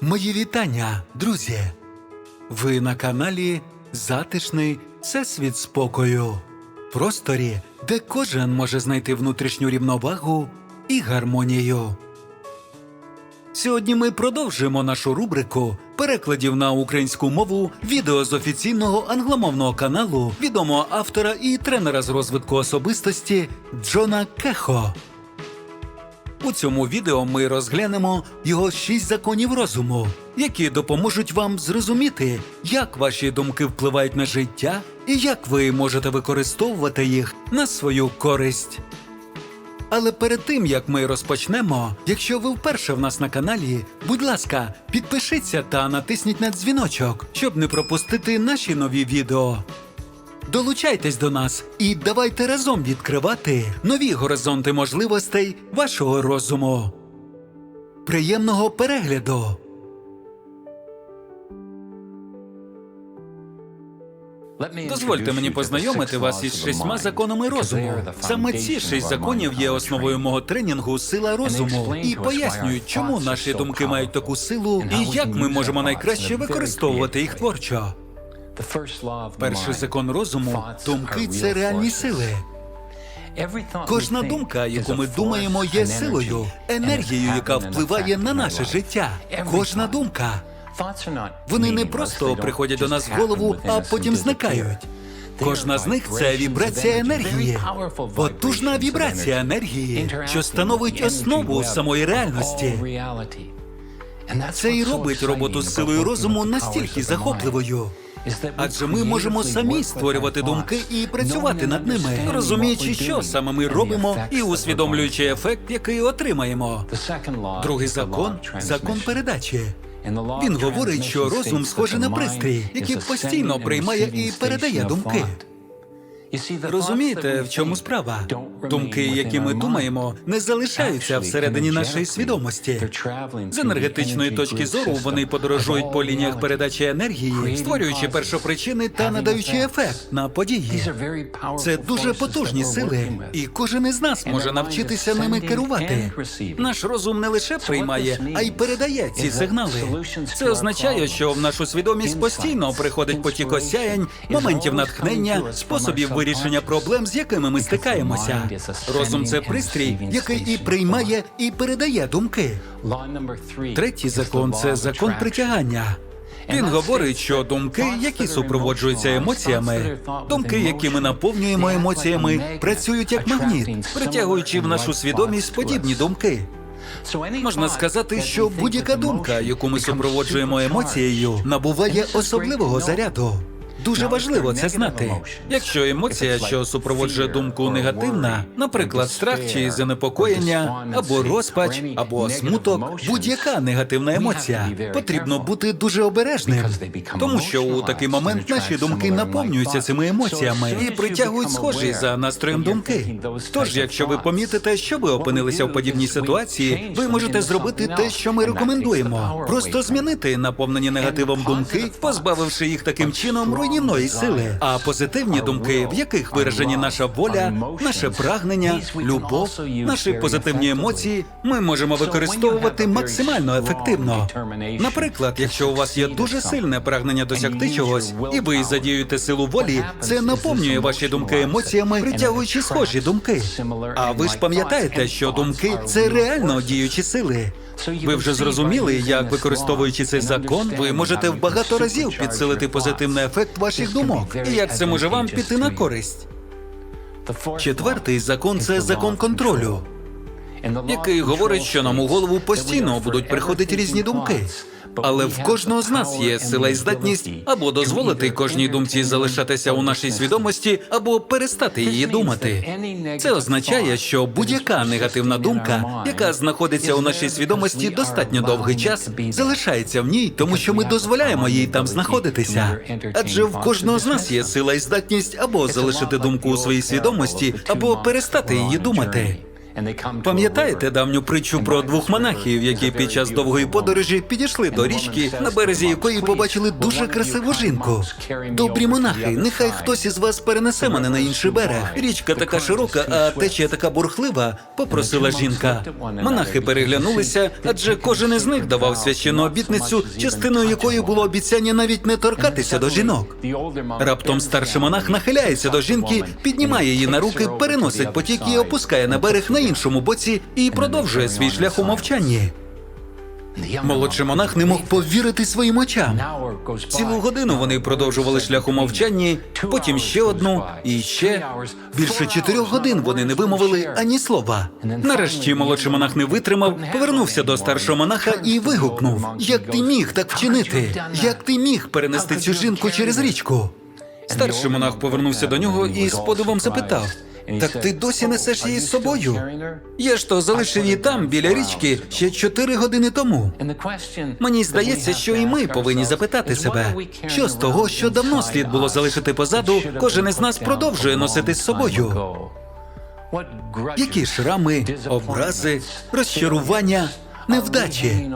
Мої вітання, друзі! Ви на каналі Затишний Всесвіт спокою, просторі, де кожен може знайти внутрішню рівновагу і гармонію. Сьогодні ми продовжимо нашу рубрику перекладів на українську мову відео з офіційного англомовного каналу відомого автора і тренера з розвитку особистості Джона Кехо. У цьому відео ми розглянемо його шість законів розуму, які допоможуть вам зрозуміти, як ваші думки впливають на життя і як ви можете використовувати їх на свою користь. Але перед тим як ми розпочнемо, якщо ви вперше в нас на каналі, будь ласка, підпишіться та натисніть на дзвіночок, щоб не пропустити наші нові відео. Долучайтесь до нас і давайте разом відкривати нові горизонти можливостей вашого розуму. Приємного перегляду! Дозвольте мені познайомити вас із шістьма законами розуму. Саме ці шість законів є основою мого тренінгу Сила розуму і пояснюють, чому наші думки мають таку силу і як ми можемо найкраще використовувати їх творчо. Перший закон розуму думки це реальні сили. Кожна думка, яку ми думаємо, є силою, енергією, яка впливає на наше життя. Кожна думка. Вони не просто приходять до нас в голову, а потім зникають. Кожна з них це вібрація енергії, потужна вібрація енергії, що становить основу самої реальності. Це і робить роботу з силою розуму настільки захопливою. Адже ми можемо самі створювати думки і працювати над ними, розуміючи, що саме ми робимо, і усвідомлюючи ефект, який отримаємо. Другий закон закон передачі. Він говорить, що розум схожий на пристрій, який постійно приймає і передає думки. Розумієте, в чому справа? Думки, які ми думаємо, не залишаються всередині нашої свідомості. З енергетичної точки зору вони подорожують по лініях передачі енергії, створюючи першопричини та надаючи ефект на події. Це дуже потужні сили, і кожен із нас може навчитися ними керувати. Наш розум не лише приймає, а й передає ці сигнали. Це означає, що в нашу свідомість постійно приходить потік осяянь, моментів натхнення, способів вирішення проблем, з якими ми стикаємося. Розум це пристрій, який і приймає, і передає думки. Третій закон це закон притягання. Він говорить, що думки, які супроводжуються емоціями, думки, які ми наповнюємо емоціями, працюють як магніт, притягуючи в нашу свідомість подібні думки. Можна сказати, що будь-яка думка, яку ми супроводжуємо емоцією, набуває особливого заряду. Дуже важливо це знати. Якщо емоція, що супроводжує думку негативна, наприклад, страх чи занепокоєння, або розпач, або смуток, будь-яка негативна емоція, потрібно бути дуже обережним, тому що у такий момент наші думки наповнюються цими емоціями і притягують схожі за настроєм думки. Тож, якщо ви помітите, що ви опинилися в подібній ситуації, ви можете зробити те, що ми рекомендуємо, просто змінити наповнені негативом думки, позбавивши їх таким чином руйнівної сили. А позитивні думки, в яких виражені наша воля, наше прагнення, любов, наші позитивні емоції, ми можемо використовувати максимально ефективно. Наприклад, якщо у вас є дуже сильне прагнення досягти чогось, і ви задіюєте силу волі, це наповнює ваші думки емоціями, притягуючи схожі думки. А ви ж пам'ятаєте, що думки це реально діючі сили. Ви вже зрозуміли, як використовуючи цей закон, ви можете в багато разів підсилити позитивний ефект ваших думок, і як це може вам піти на користь. Четвертий закон це закон контролю, який говорить, що нам у голову постійно будуть приходити різні думки. Але в кожного з нас є сила і здатність або дозволити кожній думці залишатися у нашій свідомості, або перестати її думати. Це означає, що будь-яка негативна думка, яка знаходиться у нашій свідомості достатньо довгий час, залишається в ній, тому що ми дозволяємо їй там знаходитися. Адже в кожного з нас є сила і здатність або залишити думку у своїй свідомості, або перестати її думати. Пам'ятаєте давню притчу про двох монахів, які під час довгої подорожі підійшли до річки, на березі якої побачили дуже красиву жінку? Добрі монахи, нехай хтось із вас перенесе мене на інший берег. Річка така широка, а течія така бурхлива, попросила жінка. Монахи переглянулися, адже кожен із них давав священну обітницю, частиною якої було обіцяння навіть не торкатися до жінок. Раптом старший монах нахиляється до жінки, піднімає її на руки, переносить потік і опускає на берег на іншому боці і продовжує свій шлях у мовчанні. Молодший монах не мог повірити своїм очам. Цілу годину вони продовжували шлях у мовчанні, потім ще одну і ще. Більше чотирьох годин вони не вимовили ані слова. Нарешті молодший монах не витримав, повернувся до старшого монаха і вигукнув: Як ти міг так вчинити? Як ти міг перенести цю жінку через річку? Старший монах повернувся до нього і з подивом запитав: Так ти досі несеш її з собою? Я ж то залишив її там, біля річки, ще чотири години тому. Мені здається, що і ми повинні запитати себе, що з того, що давно слід було залишити позаду, кожен із нас продовжує носити з собою. Які шрами, образи, розчарування, невдачі.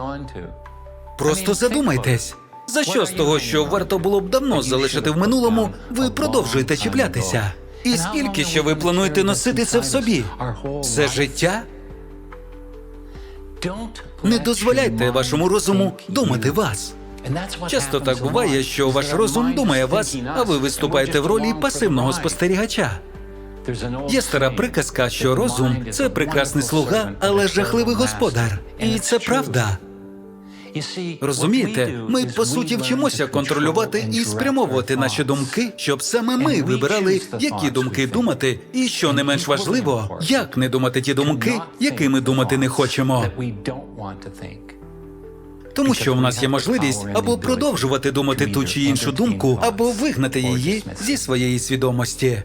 Просто задумайтесь. За що з того, що варто було б давно залишити в минулому, ви продовжуєте чіплятися? І скільки ще ви плануєте носити це в собі? Все життя? Не дозволяйте вашому розуму думати вас. Часто так буває, що ваш розум думає вас, а ви виступаєте в ролі пасивного спостерігача. Є стара приказка, що розум це прекрасний слуга, але жахливий господар. І це правда. Розумієте, ми по суті вчимося контролювати і спрямовувати наші думки, щоб саме ми вибирали, які думки думати, і що не менш важливо, як не думати ті думки, якими думати не хочемо. Тому що в нас є можливість або продовжувати думати ту чи іншу думку, або вигнати її зі своєї свідомості.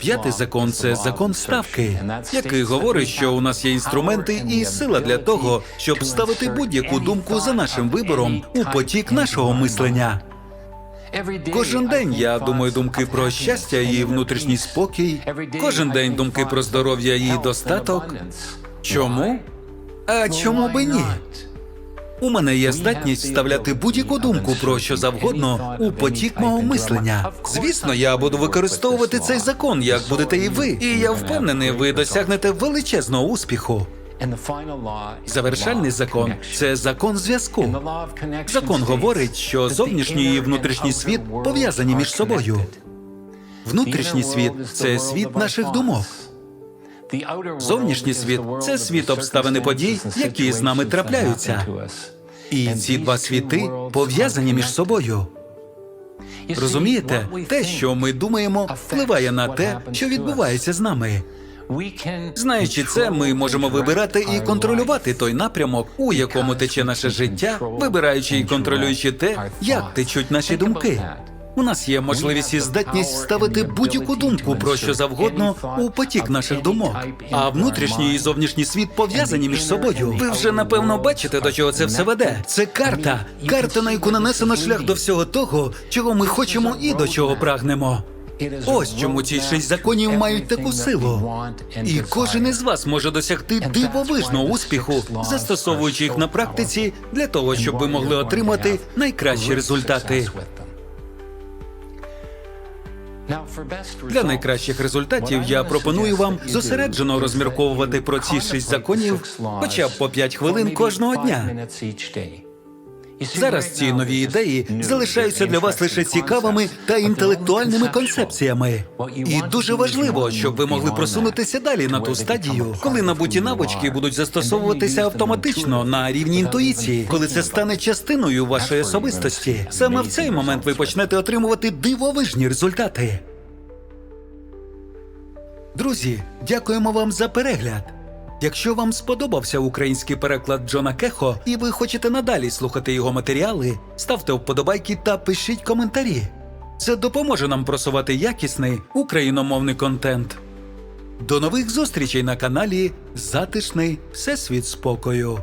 П'ятий закон це закон ставки, який говорить, що у нас є інструменти і сила для того, щоб ставити будь-яку думку за нашим вибором у потік нашого мислення. Кожен день я думаю думки про щастя і внутрішній спокій. Кожен день думки про здоров'я і достаток. Чому? А чому би ні? У мене є здатність вставляти будь-яку думку про що завгодно у потік мого мислення. Звісно, я буду використовувати цей закон, як будете і ви. І я впевнений, ви досягнете величезного успіху. Завершальний закон це закон зв'язку. Закон говорить, що зовнішній і внутрішній світ пов'язані між собою. Внутрішній світ це світ наших думок. Зовнішній світ це світ обставин і подій, які з нами трапляються. І ці два світи пов'язані між собою. Розумієте, те, що ми думаємо, впливає на те, що відбувається з нами. Знаючи це, ми можемо вибирати і контролювати той напрямок, у якому тече наше життя, вибираючи і контролюючи те, як течуть наші думки. У нас є можливість і здатність ставити будь-яку думку про що завгодно у потік наших думок. А внутрішній і зовнішній світ пов'язані між собою. Ви вже напевно бачите, до чого це все веде. Це карта, карта, на яку нанесено шлях до всього того, чого ми хочемо і до чого прагнемо. Ось чому ці шість законів мають таку силу. І кожен із вас може досягти дивовижного успіху, застосовуючи їх на практиці для того, щоб ви могли отримати найкращі результати. Для найкращих результатів я пропоную вам зосереджено розмірковувати про ці шість законів хоча б по 5 хвилин кожного дня. Зараз ці нові ідеї залишаються для вас лише цікавими та інтелектуальними концепціями. І дуже важливо, щоб ви могли просунутися далі на ту стадію, коли набуті навички будуть застосовуватися автоматично на рівні інтуїції, коли це стане частиною вашої особистості. Саме в цей момент ви почнете отримувати дивовижні результати. Друзі, дякуємо вам за перегляд. Якщо вам сподобався український переклад Джона Кехо і ви хочете надалі слухати його матеріали, ставте вподобайки та пишіть коментарі. Це допоможе нам просувати якісний україномовний контент. До нових зустрічей на каналі Затишний Всесвіт спокою.